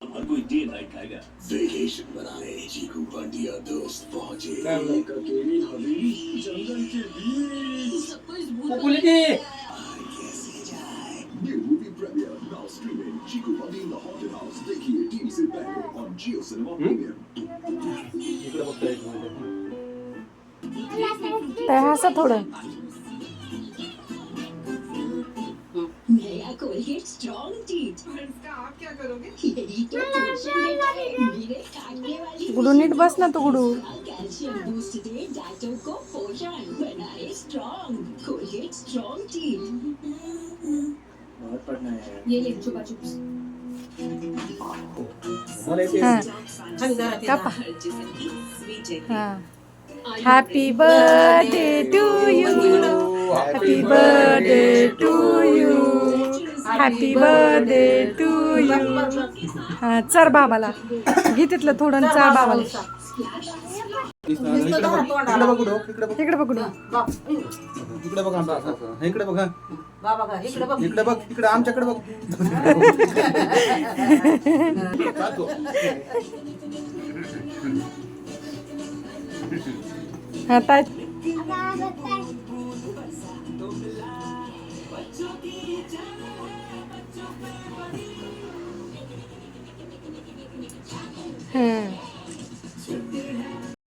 हर कोई day Knight खाएगा vacation मनाने चीकू बंटिया दोस्त पहुंचे एक अकेली हवेली जंगल के बीच कुकुली कैसे जाए New movie premiere now streaming. Chico Bunny in the Haunted House. देखिए टीवी से पहले on Jio Cinema Premium. इकडे बघता एक मिनिट तर हसा थोडं नया कोलगेट स्ट्रॉन्ग टीथ इसका आप क्या करोगे यही तो पोषण है मीरे काटने वाली गुडू नीट बस ना तू गुडू कैल्शियम बूस्ट दे दांतों को पोषण बनाए स्ट्रॉन्ग कोलगेट स्ट्रॉन्ग टीथ बहुत पडणार आहे ये ले चुपा चुप्स मला येते हा कापा हा happy Happy birthday to you हा चर बाबाला. घे तिथलं थोडं आणि चार बाबाला. इकडे बघ इकडे बघ इकडे बघ इकडे बघू इकडे बघ आमचं असं. इकडे बघ इकडे बघ. इकडे बघ इकडे आमच्याकडे बघ. हा ताई.